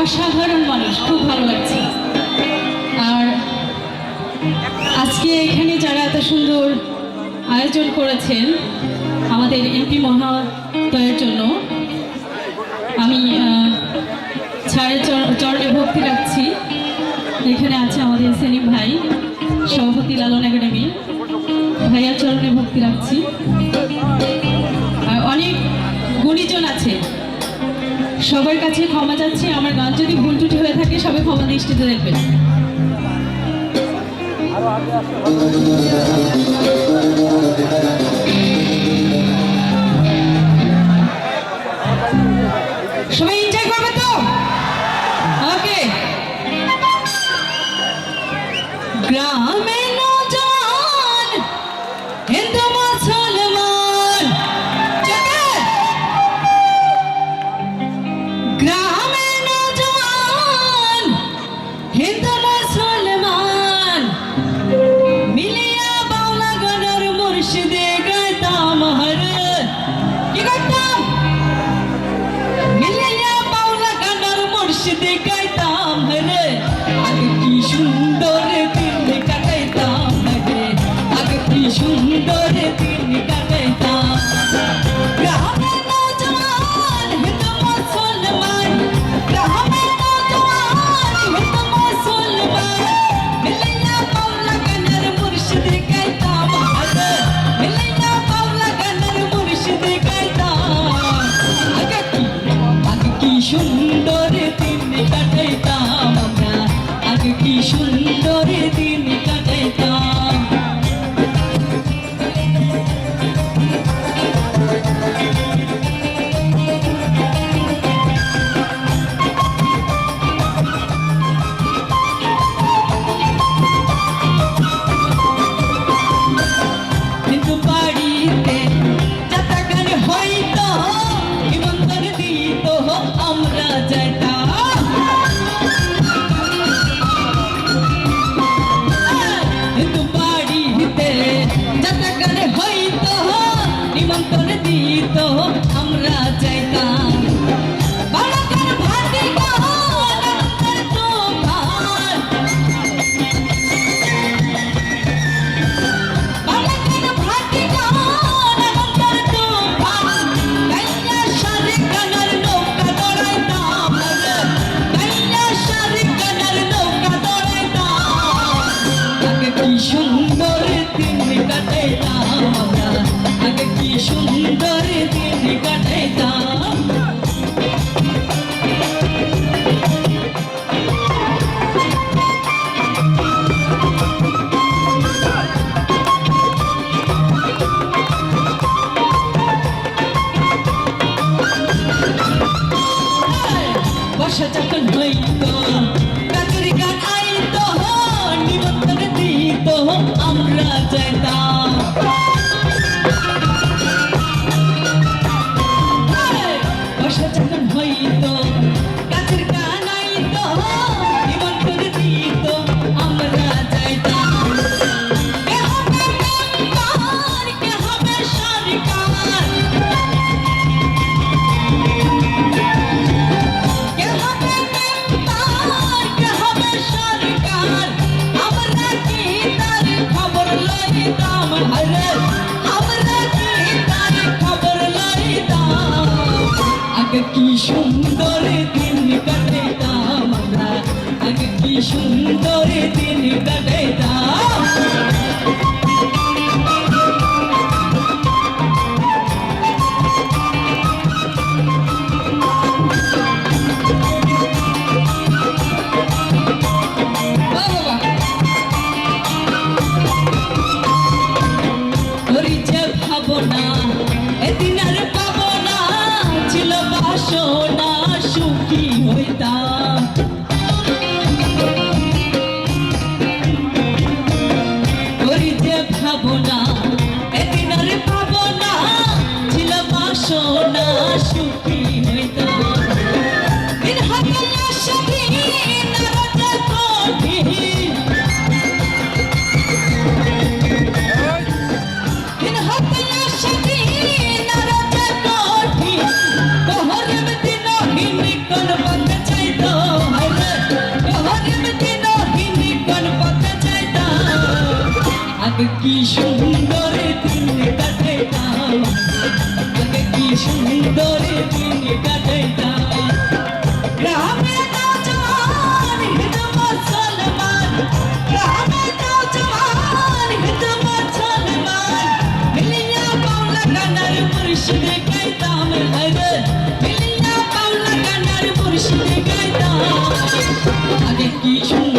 অসাধারণ মানুষ, খুব ভালো লাগছে। আর আজকে এখানে যারা এত সুন্দর আয়োজন করেছেন, আমাদের এমপি মহাদয়ের জন্য, আমি ছাড়ে চরণে ভক্তি রাখছি। এখানে আছে আমাদের সেলিম ভাই, সভাপতি লালন একাডেমি। ভাইয়া চরণে ভক্তি রাখছি। সবার কাছে ক্ষমা চাচ্ছি, আমার গান যদি ভুল টুটি হয়ে থাকে, সবাই ক্ষমা দৃষ্টিতে দেখবেন। সবাই এনজয় করবে তো? ওকে গ্রামে Najan Hindu should they go? সুন্দর দিন কাটাইতাম day now. সুন্দর দিন কাটাইতাম 可以 কি সুন্দরে দিন কাটে ভাবনা। বোঝাবো সুন্দরে দিন কাটে তাকে কি সুন্দরে দিন কাটে গ্রামে নৌজওয়ান হিত মুসলমান গ্রামে নৌজওয়ান হিত মুসলমান মিলিয়া পাওলা গানার মুর্শিদে গাইতাম হরে মিলিয়া পাওলা গানার মুর্শিদে গাইতাম আগে কি সুন্দর